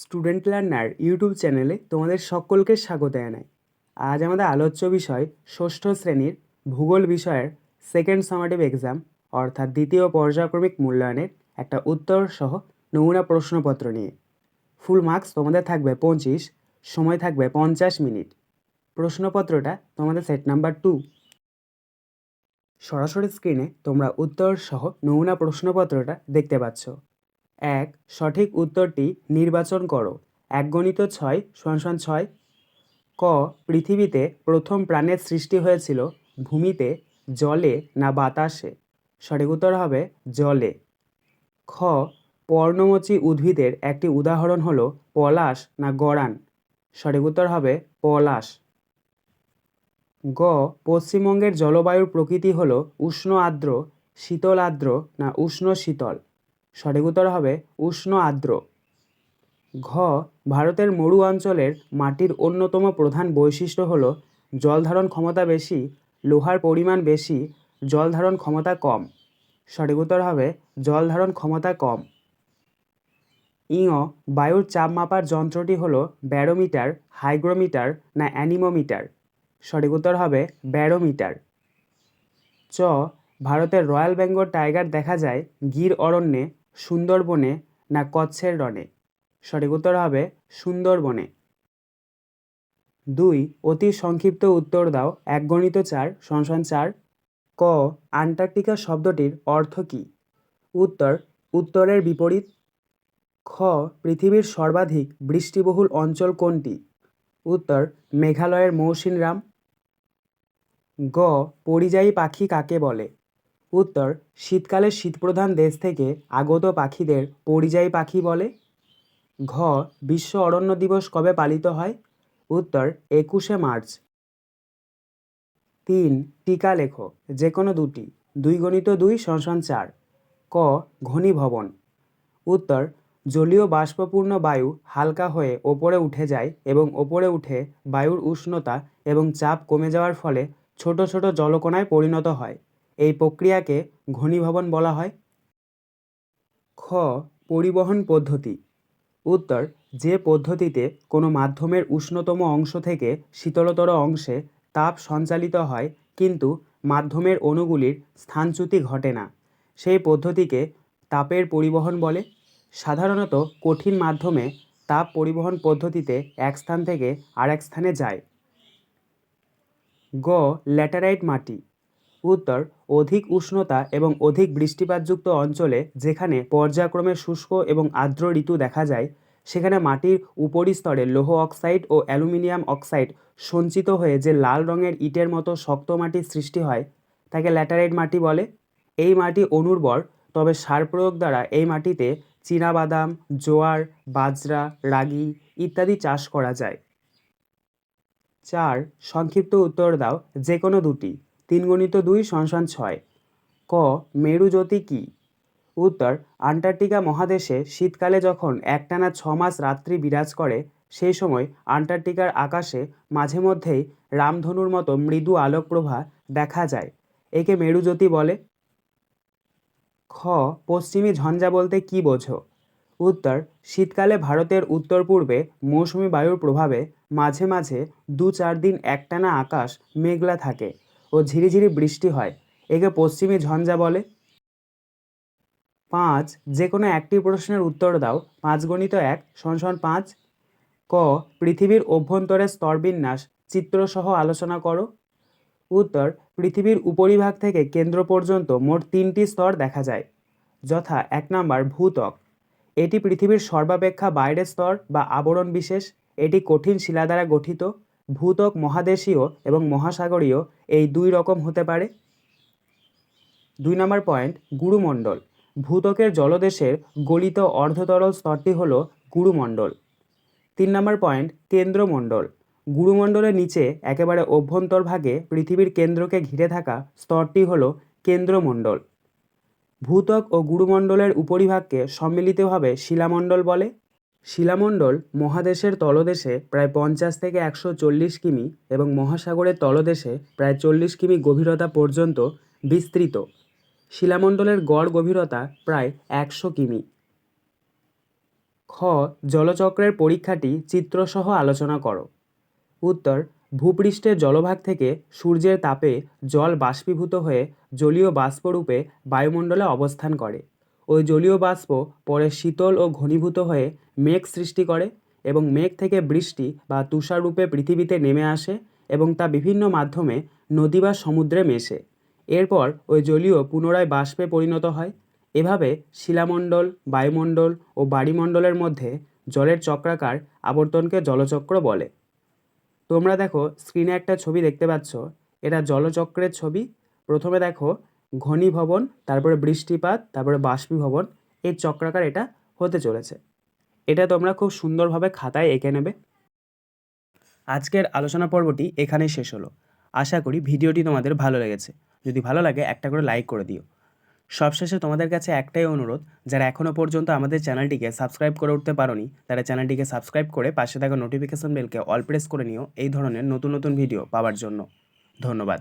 Student learner YouTube চ্যানেলে তোমাদের সকলকে স্বাগত জানাই। আজ আমাদের আলোচ্য বিষয় ষষ্ঠ শ্রেণির ভূগোল বিষয়ের সেকেন্ড সামাটিভ এক্সাম অর্থাৎ দ্বিতীয় পর্যায়ক্রমিক মূল্যায়নের একটা উত্তর সহ নমুনা প্রশ্নপত্র নিয়ে। ফুল মার্কস তোমাদের থাকবে পঁচিশ, সময় থাকবে পঞ্চাশ মিনিট। প্রশ্নপত্রটা তোমাদের সেট নাম্বার টু সরাসরি স্ক্রিনে তোমরা উত্তর সহ নমুনা প্রশ্নপত্রটা দেখতে পাচ্ছ। এক, সঠিক উত্তরটি নির্বাচন করো। এক গণিত ছয় সমান ছয়। ক, পৃথিবীতে প্রথম প্রাণের সৃষ্টি হয়েছিল ভূমিতে, জলে না বাতাসে? সঠিক উত্তর হবে জলে। খ, পর্ণমোচী উদ্ভিদের একটি উদাহরণ হলো পলাশ না গড়ান? সঠিক উত্তর হবে পলাশ। গ, পশ্চিমবঙ্গের জলবায়ুর প্রকৃতি হলো উষ্ণ আর্দ্র, শীতল আর্দ্র না উষ্ণ শীতল? সঠিক উত্তর হবে উষ্ণ আর্দ্র। ঘ, ভারতের মরু অঞ্চলের মাটির অন্যতম প্রধান বৈশিষ্ট্য হল জল ধারণ ক্ষমতা বেশি, লোহার পরিমাণ বেশি, জল ধারণ ক্ষমতা কম। সঠিক উত্তর হবে জল ধারণ ক্ষমতা কম। ইঙ বায়ুর চাপ মাপার যন্ত্রটি হল ব্যারোমিটার, হাইগ্রোমিটার না অ্যানিমোমিটার। সঠিক উত্তর হবে ব্যারোমিটার। চ, ভারতের রয়্যাল বেঙ্গল টাইগার দেখা যায় গির অরণ্যে সুন্দরবনে না কচ্ছের রণে? সঠিক উত্তর হবে সুন্দরবনে। দুই, অতি সংক্ষিপ্ত উত্তর দাও। এক গণিত চার সংসন চার। ক, আন্টার্কটিকা শব্দটির অর্থ কী? উত্তর, উত্তরের বিপরীত। খ, পৃথিবীর সর্বাধিক বৃষ্টিবহুল অঞ্চল কোনটি? উত্তর, মেঘালয়ের মৌসিনরাম। গ, পরিযায়ী পাখি কাকে বলে? উত্তর, শীতকালে শীতপ্রধান দেশ থেকে আগত পাখিদের পরিযায়ী পাখি বলে। ঘ, বিশ্ব অরণ্য দিবস কবে পালিত হয়? উত্তর, একুশে মার্চ। তিন, টিকা লেখো যে কোনো দুটি। দুই গণিত দুই, সংসন চার। ক ঘনীভবন উত্তর, জলীয় বাষ্পপূর্ণ বায়ু হালকা হয়ে ওপরে উঠে যায় এবং ওপরে উঠে বায়ুর উষ্ণতা এবং চাপ কমে যাওয়ার ফলে ছোট ছোট জলকণায় পরিণত হয়। এই প্রক্রিয়াকে ঘনীভবন বলা হয়। খ, পরিবহন পদ্ধতি। উত্তর, যে পদ্ধতিতে কোনো মাধ্যমের উষ্ণতম অংশ থেকে শীতলতর অংশে তাপ সঞ্চালিত হয়, কিন্তু মাধ্যমের অণুগুলির স্থানচ্যুতি ঘটে না। সেই পদ্ধতিকে তাপের পরিবহন বলে। সাধারণত কঠিন মাধ্যমে তাপ পরিবহন পদ্ধতিতে এক স্থান থেকে আরেক স্থানে যায়। গ, ল্যাটেরাইট মাটি। উত্তর, অধিক উষ্ণতা এবং অধিক বৃষ্টিপাতযুক্ত অঞ্চলে যেখানে পর্যায়ক্রমে শুষ্ক এবং আর্দ্র ঋতু দেখা যায়, সেখানে মাটির উপরিস্তরে লৌহ অক্সাইড ও অ্যালুমিনিয়াম অক্সাইড সঞ্চিত হয়ে যে লাল রঙের ইটের মতো শক্ত মাটির সৃষ্টি হয়, তাকে ল্যাটারাইট মাটি বলে। এই মাটি অনুর্বর, তবে সার প্রয়োগ দ্বারা এই মাটিতে চীনাবাদাম, জোয়ার, বাজরা, রাগি ইত্যাদি চাষ করা যায়। চার, সংক্ষিপ্ত উত্তর দাও যে কোনো দুটি। তিন গণিত দুই সংসান ছয়। ক, মেরুজ্যোতি কী? উত্তর, আন্টার্কটিকা মহাদেশে শীতকালে যখন একটানা ছ মাস রাত্রি বিরাজ করে, সেই সময় আন্টার্কটিকার আকাশে মাঝে মধ্যেই রামধনুর মতো মৃদু আলোকপ্রভা দেখা যায়। একে মেরুজ্যোতি বলে। খ, পশ্চিমী ঝঞ্ঝা বলতে কী বোঝো? উত্তর, শীতকালে ভারতের উত্তর পূর্বে মৌসুমি বায়ুর প্রভাবে মাঝে মাঝে দু চার দিন একটানা আকাশ মেঘলা থাকে। ও ঝিরিঝিরি বৃষ্টি হয়। একে পশ্চিমী ঝঞ্ঝা বলে। পাঁচ যে কোনো একটি প্রশ্নের উত্তর দাও। পাঁচ গণিত এক সংসন পাঁচ। ক, পৃথিবীর অভ্যন্তরের স্তরবিন্যাস, চিত্রসহ আলোচনা করো। উত্তর, পৃথিবীর উপরিভাগ থেকে কেন্দ্র পর্যন্ত মোট তিনটি স্তর দেখা যায়। যথা এক নম্বর ভূত্বক। এটি পৃথিবীর সর্বাপেক্ষা বাইরের স্তর বা আবরণ বিশেষ। এটি কঠিন শিলা দ্বারা গঠিত। ভূত্বক মহাদেশীয় এবং মহাসাগরীয় এই দুই রকম হতে পারে? দুই নম্বর পয়েন্ট, গুরুমণ্ডল। ভূতকের জলদেশের গলিত অর্ধতরল স্তরটি হল গুরুমণ্ডল। তিন নম্বর পয়েন্ট, কেন্দ্রমণ্ডল। গুরুমণ্ডলের নিচে একেবারে অভ্যন্তরভাগে পৃথিবীর কেন্দ্রকে ঘিরে থাকা স্তরটি হল কেন্দ্রমণ্ডল। ভূত্বক ও গুরুমণ্ডলের উপরিভাগকে সম্মিলিতভাবে শিলামণ্ডল বলে। শিলামণ্ডল মহাদেশের তলদেশে প্রায় পঞ্চাশ থেকে একশো চল্লিশ কিমি এবং মহাসাগরের তলদেশে প্রায় চল্লিশ কিমি গভীরতা পর্যন্ত বিস্তৃত। শিলামণ্ডলের গড় গভীরতা প্রায় একশো কিমি। খ. জলচক্রের পরীক্ষাটি চিত্রসহ আলোচনা করো। উত্তর. ভূপৃষ্ঠের জলভাগ থেকে সূর্যের তাপে জল বাষ্পীভূত হয়ে জলীয় বাষ্পরূপে বায়ুমণ্ডলে অবস্থান করে। ওই জলীয় বাষ্প পরে শীতল ও ঘনীভূত হয়ে মেঘ সৃষ্টি করে এবং মেঘ থেকে বৃষ্টি বা তুষার রূপে পৃথিবীতে নেমে আসে এবং তা বিভিন্ন মাধ্যমে নদী বা সমুদ্রে মেশে। এরপর ওই জলীয় পুনরায় বাষ্পে পরিণত হয়। এভাবে শিলামণ্ডল, বায়ুমণ্ডল ও বাড়িমণ্ডলের মধ্যে জলের চক্রাকার আবর্তনকে জলচক্র বলে। তোমরা দেখো স্ক্রিনে একটা ছবি দেখতে পাচ্ছ। এটা জলচক্রের ছবি। প্রথমে দেখো ঘনীভবন, তারপরে বৃষ্টিপাত, তারপরে বাষ্পীভবন এই চক্রাকার এটা হতে চলেছে। এটা তোমরা খুব সুন্দরভাবে খাতায় এঁকে নেবে। আজকের আলোচনা পর্বটি এখানেই শেষ হলো। আশা করি ভিডিওটি তোমাদের ভালো লেগেছে। যদি ভালো লাগে একটা করে লাইক করে দিও। সবশেষে তোমাদের কাছে একটাই অনুরোধ, যারা এখনও পর্যন্ত আমাদের চ্যানেলটিকে সাবস্ক্রাইব করে উঠতে পারোনি, তারা চ্যানেলটিকে সাবস্ক্রাইব করে পাশে থাকা নোটিফিকেশন বেলকে অল প্রেস করে নিও এই ধরনের নতুন নতুন ভিডিও পাওয়ার জন্য। ধন্যবাদ।